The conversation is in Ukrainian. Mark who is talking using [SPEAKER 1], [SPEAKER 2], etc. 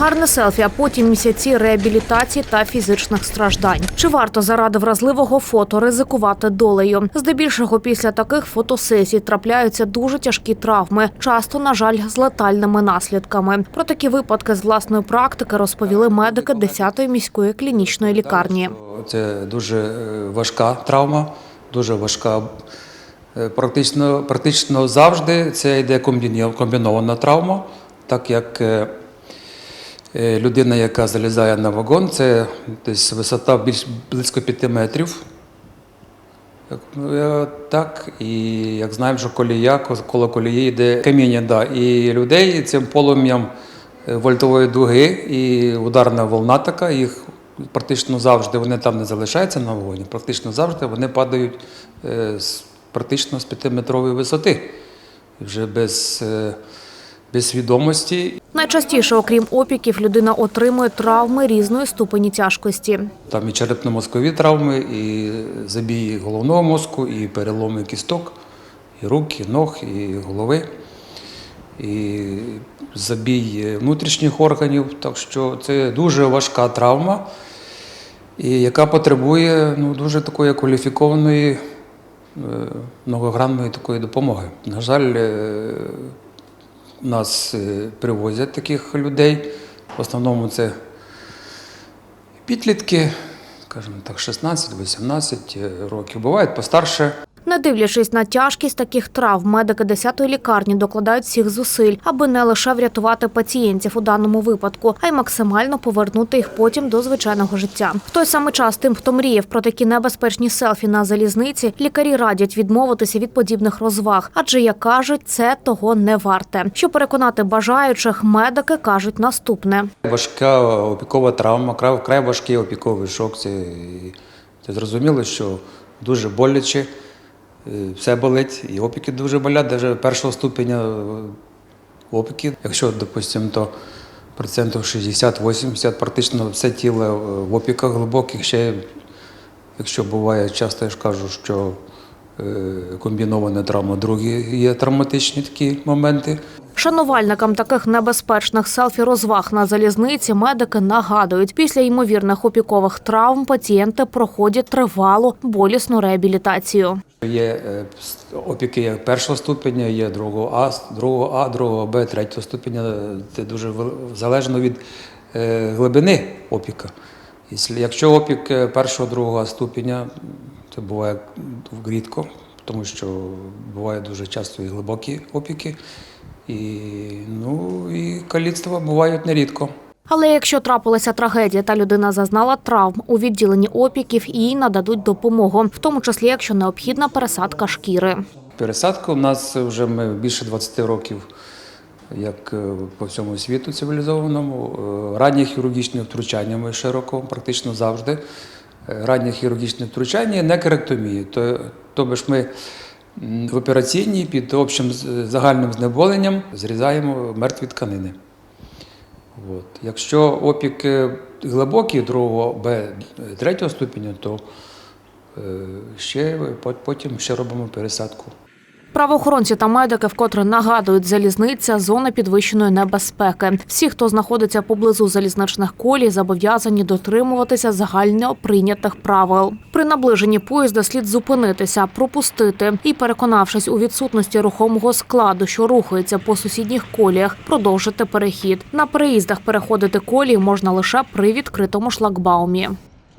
[SPEAKER 1] Гарне селфі, а потім місяці реабілітації та фізичних страждань. Чи варто заради вразливого фото ризикувати долею? Здебільшого після таких фотосесій трапляються дуже тяжкі травми, часто, на жаль, з летальними наслідками. Про такі випадки з власної практики розповіли медики 10-ї міської клінічної лікарні.
[SPEAKER 2] Це дуже е, важка травма, дуже важка. Е, Практично, практично завжди це йде комбінована травма, так як е, людина, яка залізає на вагон, це десь висота більш близько 5 метрів. Е, Так, і як знаємо, що колія, коло колії йде каміння, да, і людей цим полум'ям е, вольтової дуги і ударна волна така, їх практично завжди вони там не залишаються на вогоні, практично завжди вони падають е, з, практично з 5-метрової висоти, вже без, е, без свідомості.
[SPEAKER 1] Найчастіше, окрім опіків, людина отримує травми різної ступені тяжкості.
[SPEAKER 2] Там і черепно-мозкові травми, і забій головного мозку, і переломи кісток, і рук, і ног, і голови, і забій внутрішніх органів. Так що це дуже важка травма, яка потребує ну, дуже такої кваліфікованої е, многогранної такої допомоги. На жаль, е, нас е, привозять таких людей. В основному це підлітки, скажімо так, 16-18 років. Бувають постарше.
[SPEAKER 1] Не дивлячись на тяжкість таких травм, медики 10-ї лікарні докладають всіх зусиль, аби не лише врятувати пацієнтів у даному випадку, а й максимально повернути їх потім до звичайного життя. В той самий час тим, хто мріяв про такі небезпечні селфі на залізниці, лікарі радять відмовитися від подібних розваг, адже як кажуть, це того не варте. Щоб переконати бажаючих, медики кажуть наступне.
[SPEAKER 2] Важка опікова травма, край, важкий опіковий шок. Це, зрозуміло, що дуже боляче, все болить, і опіки дуже болять, навіть першого ступеня е, опіки. Якщо, допустимо, то процентів 60-80, практично все тіло е, в опіках глибоких. Ще, якщо буває, часто я ж кажу, що е, комбінована травма, другі є травматичні такі моменти.
[SPEAKER 1] Шанувальникам таких небезпечних селфі-розваг на залізниці медики нагадують, після ймовірних опікових травм пацієнти проходять тривалу болісну реабілітацію.
[SPEAKER 2] Є е, опіки першого ступеня, є другого А, другого А, другого Б, третього ступеня. Це дуже залежно від е, глибини опіка. Якщо- Якщо опік е, першого, другого ступеня, це буває рідко, тому що буває дуже часто і глибокі опіки, і, ну, і каліцтва бувають нерідко.
[SPEAKER 1] Але якщо трапилася трагедія та людина зазнала травм у відділенні опіків, їй нададуть допомогу, в тому числі якщо необхідна пересадка шкіри.
[SPEAKER 2] Пересадка у нас вже ми більше 20 років, як е, по всьому світу цивілізованому. Е, Раннє хірургічне втручання ми широко, практично завжди. Е, Раннє хірургічне втручання не керектомії. То, тобто ж ми в операційній під общим загальним знеболенням зрізаємо мертві тканини. От. Якщо опіки глибокі другого Б третього ступеня, то е, ще потім ще робимо пересадку.
[SPEAKER 1] Правоохоронці та медики вкотре нагадують, залізниця зона підвищеної небезпеки. Всі, хто знаходиться поблизу залізничних колій, зобов'язані дотримуватися загально прийнятих правил. При наближенні поїзда слід зупинитися, пропустити і, переконавшись у відсутності рухомого складу, що рухається по сусідніх коліях, продовжити перехід. На переїздах переходити колії можна лише при відкритому шлагбаумі.